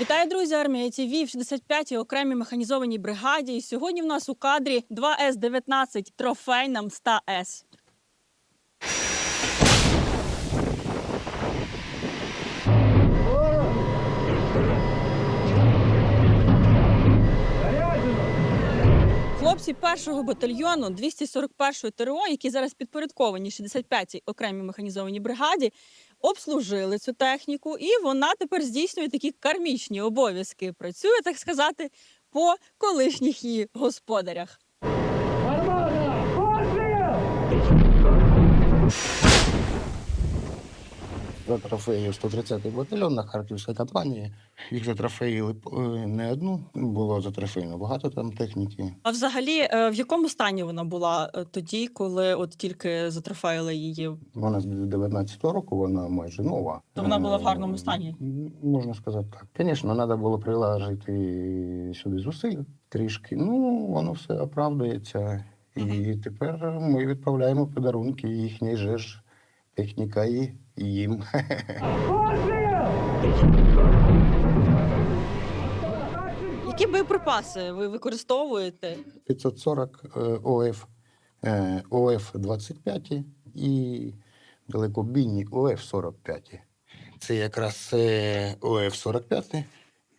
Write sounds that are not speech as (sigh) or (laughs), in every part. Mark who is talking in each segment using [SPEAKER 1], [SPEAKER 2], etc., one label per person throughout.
[SPEAKER 1] Вітаю, друзі! Армія ТВ в 65-й окремій механізованій бригаді. І сьогодні в нас у кадрі 2С-19 трофейна Мста С. Хлопці першого батальйону 241-ї ТРО, які зараз підпорядковані 65-й окремій механізованій бригаді, обслужили цю техніку, і вона тепер здійснює такі кармічні обов'язки. Працює, так сказати, по колишніх її господарях.
[SPEAKER 2] Затрофеїв 130-й батальйон на Харківській компанії. Їх затрофеїли е, не одну, було затрофеїно багато там техніки.
[SPEAKER 1] А взагалі, е, в якому стані вона була е, тоді, коли от тільки затрофеїли її?
[SPEAKER 2] Вона з 19-го року, вона майже нова.
[SPEAKER 1] То вона була в гарному стані?
[SPEAKER 2] Можна сказати так. Звісно, треба було приложити сюди зусиль трішки. Ну, воно все оправдується. І тепер ми відправляємо подарунки їхній же ж техніка і їм. (laughs)
[SPEAKER 1] Які боєприпаси ви використовуєте?
[SPEAKER 2] 540 е, ОФ, е, ОФ-25 і далекобійні ОФ-45. Це якраз е, ОФ-45,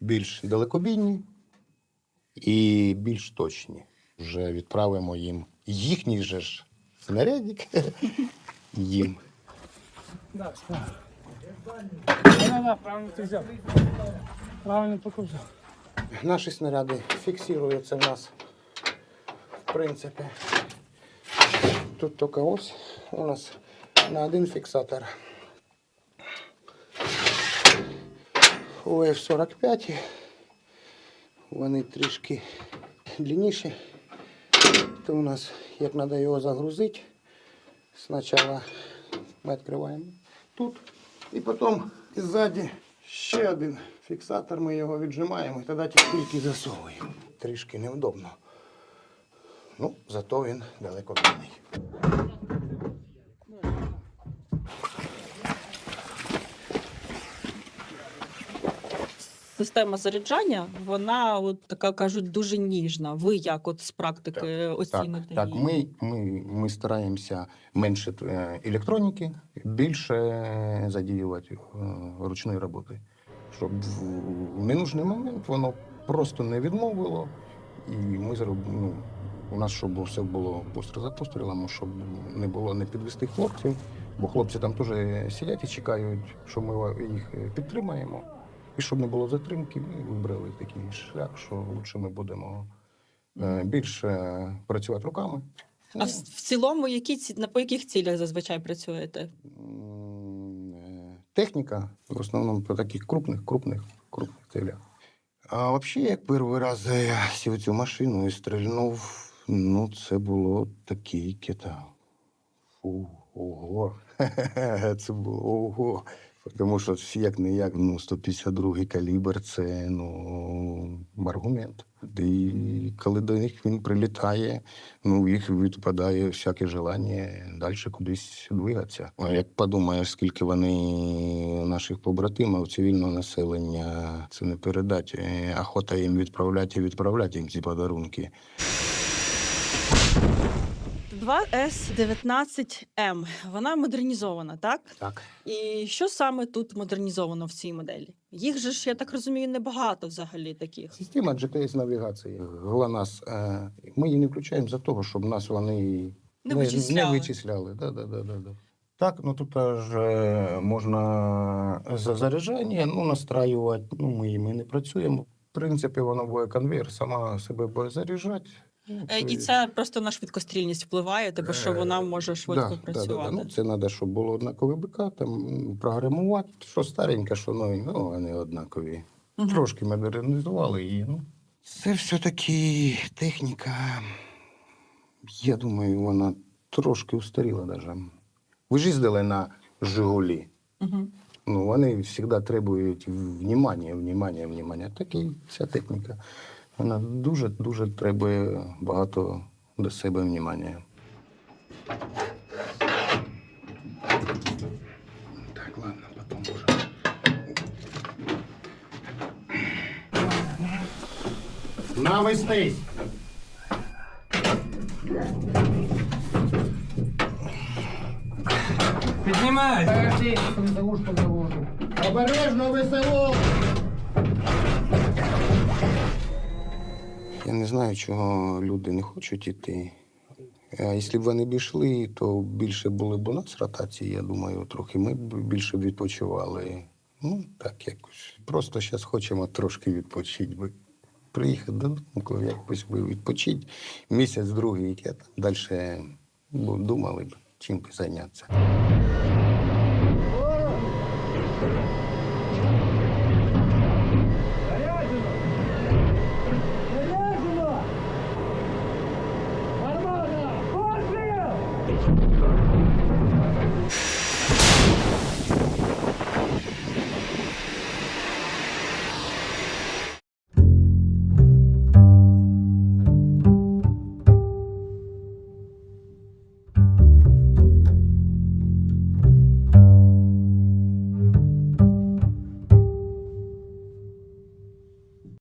[SPEAKER 2] більш далекобійні і більш точні. Вже відправимо їм їхній же ж снарядик (laughs) їм. Наші снаряди фіксуються в нас, в принципі. Тут тільки ось у нас на один фіксатор. У F-45 вони трішки длинніші. То у нас, як треба його загрузити, спочатку ми відкриваємо тут і потім ззаді ще один фіксатор, ми його віджимаємо і тоді тільки засовуємо. Трішки невдобно. Ну, зато він далеко бідний.
[SPEAKER 1] Система заряджання, вона от така кажуть дуже ніжна. Ви як от з практики
[SPEAKER 2] Так,
[SPEAKER 1] оціните
[SPEAKER 2] так
[SPEAKER 1] її?
[SPEAKER 2] ми, ми, ми стараємося менше е, електроніки, більше задіювати е, ручної роботи. Щоб в ненужний момент воно просто не відмовило. І ми зроб... ну, у нас щоб все було постріл за пострілами, щоб не було не підвести хлопців, бо хлопці там теж сидять і чекають, що ми їх е, підтримаємо. І щоб не було затримки, ми вибрали такий шлях, що лучше ми будемо е, більше працювати руками.
[SPEAKER 1] А в, в цілому, які на по яких цілях зазвичай працюєте?
[SPEAKER 2] Е, Техніка, в основному по таких крупних, крупних, крупних цілях. А взагалі, як перший раз я сів цю машину і стрільнув, ну, це було таке кита. Фу, ого. (laughs) Це було ого. Тому що як не як, ну, 152 калібр це ну, аргумент. І коли до них він прилітає, ну, їх відпадає всяке желання далі кудись двигатися. А як подумаєш, скільки вони наших побратимів, цивільного населення, це не передати. Е, Охота їм відправляти і відправляти їм ці подарунки.
[SPEAKER 1] 2С-19М. Вона модернізована, так?
[SPEAKER 2] Так.
[SPEAKER 1] І що саме тут модернізовано в цій моделі? Їх же ж, я так розумію, небагато взагалі таких.
[SPEAKER 2] Система GPS-навігації. ГЛОНАСС, е, ми її не включаємо за того, щоб нас вони
[SPEAKER 1] Не вичисляли.
[SPEAKER 2] Не вичисляли. Да, да, да, да, да. Так, ну тут ж е, можна за заряджання ну, настраювати. Ну, ми їм і не працюємо. В принципі, воно буде конвейер, сама себе буде заряджати. Ну,
[SPEAKER 1] Е, І це просто на швидкострільність впливає, тобто що вона може швидко
[SPEAKER 2] да, Да,
[SPEAKER 1] працювати.
[SPEAKER 2] да, да. Ну, це треба, щоб було однакові БК, там програмувати. Що стареньке, що нові, ну, вони однакові.
[SPEAKER 1] Мгм.
[SPEAKER 2] Трошки модернізували її. Ну. Це все-таки техніка. Я думаю, вона трошки устаріла навіть. Ви ж їздили на Жигулі.
[SPEAKER 1] Мгм.
[SPEAKER 2] Ну, вони завжди требують внимання, внимання, внимання. Так і ця техніка. Вона дуже-дуже требує багато до себе внимання. Так, ладно, потім уже. Навестись!
[SPEAKER 3] Піднімай!
[SPEAKER 2] Обережно весело! Я не знаю, чого люди не хочуть іти. А якщо б вони б йшли, то більше були б у нас ротації, я думаю, трохи ми б більше б відпочивали. Ну, так якось. Просто зараз хочемо трошки відпочити. би. Приїхати додому, якось би відпочити. Місяць, другий, я там далі думали б, чим би зайнятися. П'ятий.